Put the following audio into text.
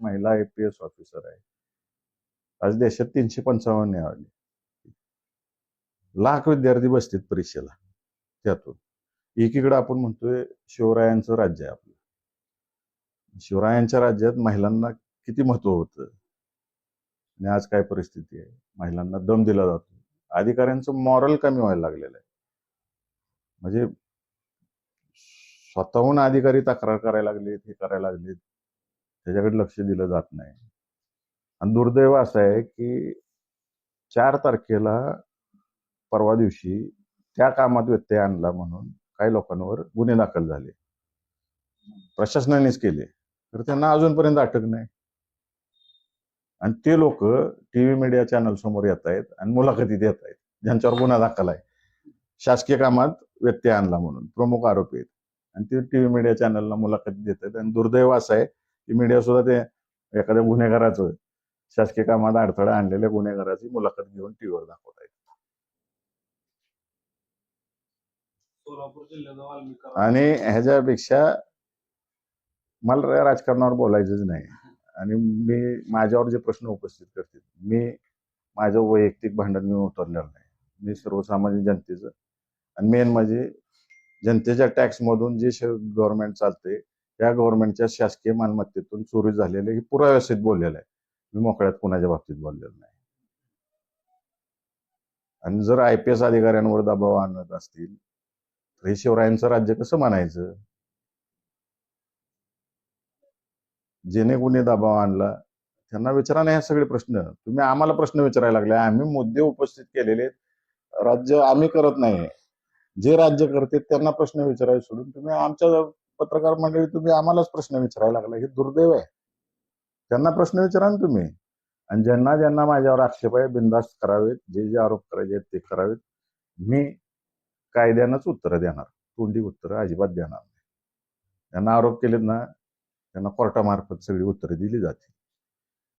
महिला I P S officer आहे. आज देशात तीनशे पंचावन्न आले. लाख विद्यार्थी बसतात परीक्षेला. त्यातून. एकीकडे आपण म्हणतोय शिवरायांचं राज्य आहे आपलं. शिवरायांच्या राज्यात महिलांना किती महत्त्व होतं? आणि आज काय परिस्थिती आहे? महिलांना दम दिला जातो. अधिकाऱ्यांचं मॉरल कमी व्हायला लागलेलं आहे. म्हणजे स्वतःहून अधिकारी तक्रार करायला लागलेत हे करायला लागलेत. त्याच्याकडे लक्ष दिलं जात नाही. आणि दुर्दैव असं आहे की चार तारखेला परवा दिवशी त्या कामात व्यत्यय आणला म्हणून काही लोकांवर गुन्हे दाखल झाले. प्रशासनानेच केले. तर त्यांना अजूनपर्यंत अटक नाही. आणि ते लोक टीव्ही मीडिया चॅनल समोर येत आहेत आणि मुलाखती येत आहेत. ज्यांच्यावर गुन्हा दाखल आहे. शासकीय कामात व्यत्यय आणला म्हणून. प्रमुख आरोपी आहेत. आणि ते टीव्ही मीडिया चॅनलला मुलाखती देत आहेत. आणि दुर्दैव असं आहे की मीडिया सुद्धा ते एखाद्या गुन्हेगाराचं शासकीय कामात अडथळा आणलेल्या गुन्हेगाराची मुलाखत घेऊन टीव्हीवर दाखवत आहेत आणि ह्याच्यापेक्षा मला राजकारणावर बोलायचंच नाही. आणि मी माझ्यावर जे प्रश्न उपस्थित करतील मी माझं वैयक्तिक भांडण मी उतरलेलं नाही. मी सर्वसामान्य जनतेचं आणि मेन म्हणजे जनतेच्या टॅक्समधून जे गव्हर्नमेंट चालते त्या गव्हर्नमेंटच्या शासकीय मालमत्तेतून चोरी झालेले हे पुराव्यासहित बोललेलं आहे मी मोकळ्यात कुणाच्या बाबतीत बोललेलो नाही. आणि जर आय पी एस अधिकाऱ्यांवर दबाव आणत असतील तर हे शिवरायांचं राज्य कसं म्हणायचं जेणे गुन्हे दबाव आणला त्यांना विचारा नाही हे सगळे प्रश्न. तुम्ही आम्हाला प्रश्न विचारायला लागले आम्ही मुद्दे उपस्थित केलेले राज्य आम्ही करत नाही जे राज्य करते त्यांना प्रश्न विचारायला सोडून तुम्ही आमच्या पत्रकार मंडळी तुम्ही आम्हालाच प्रश्न विचारायला लागला. हे दुर्दैव आहे. त्यांना प्रश्न विचारा ना तुम्ही. आणि ज्यांना ज्यांना माझ्यावर आक्षेप आहे बिंदास्त करावेत. जे जे आरोप करायचे आहेत ते करावेत. मी कायद्यानंच उत्तरं देणार. तोंडी उत्तरं अजिबात देणार नाही. त्यांना आरोप केलेत ना त्यांना कोर्टामार्फत सगळी उत्तरं दिली जातील.